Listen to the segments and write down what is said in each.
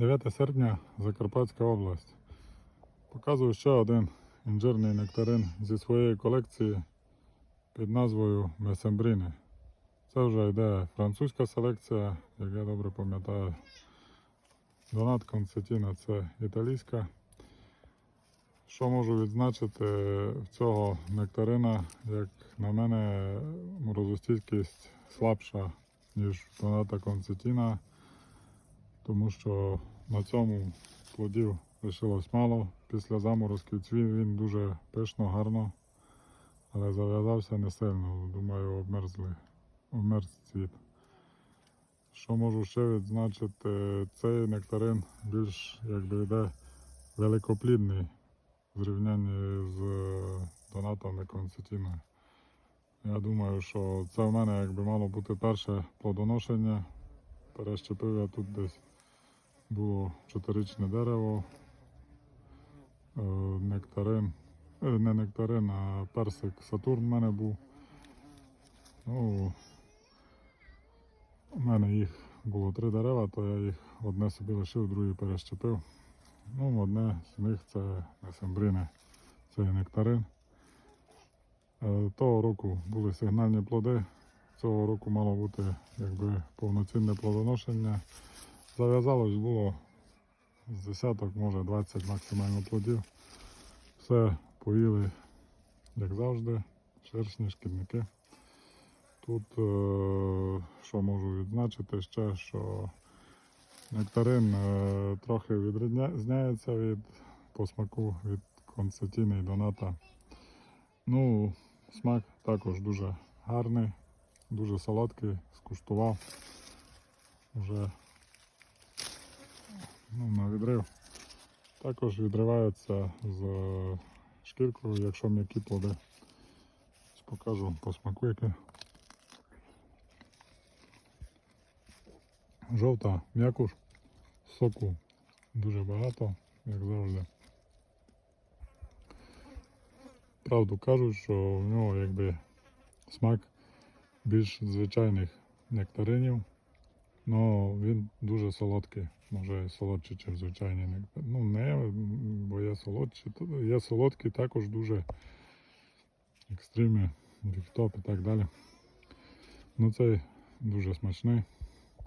9 серпня, Закарпатська область. Показую ще один інжирний нектарин зі своєї колекції під назвою Месембріни. Це вже йде французька селекція, як я добре пам'ятаю. Донат Концетіна це італійська. Що можу відзначити в цього нектарина, як на мене, морозостійкість слабша, ніж доната Концетіна, тому що на цьому плодів лишилось мало. Після заморозків цвів він дуже пишно, гарно, але зав'язався не сильно. Думаю, обмерзли, обмерз цвіт. Що можу ще відзначити, цей нектарин більш якби йде великоплідний в зрівнянні з е, донатами концетіною. Я думаю, що це в мене якби мало бути перше плодоношення. Перещепив я тут десь було чотиричне дерево, е, нектарин, е, не нектарин, а персик Сатурн в мене був. Ну, у мене їх було три дерева, то я їх одне собі лишив, друге перещепив. Ну, одне з них це месембрини, це нектарин. Е, Того року були сигнальні плоди. Цього року мало бути якби повноцінне плодоношення. Зав'язалось було з десяток, може 20 максимально плодів. Все поїли, як завжди, шершні, шкідники. Тут е, що можу відзначити ще, що нектарин е, трохи відрізняється від по смаку від концетіни і доната. Ну, смак також дуже гарний, дуже солодкий, скуштував. Вже ну, на відрив. Також відривається з шкіркою, якщо м'які плоди. Покажу по. Жовта м'якуш, соку дуже багато, як завжди. Правду кажуть, що в нього якби смак більш звичайних нектаринів, але він дуже солодкий, може солодший, ніж звичайний. Ну не, бо є солодший. є солодкі також дуже екстримі, ліфтоп і так далі. Ну цей дуже смачний,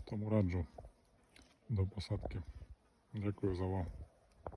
тому раджу до посадки. Дякую за увагу.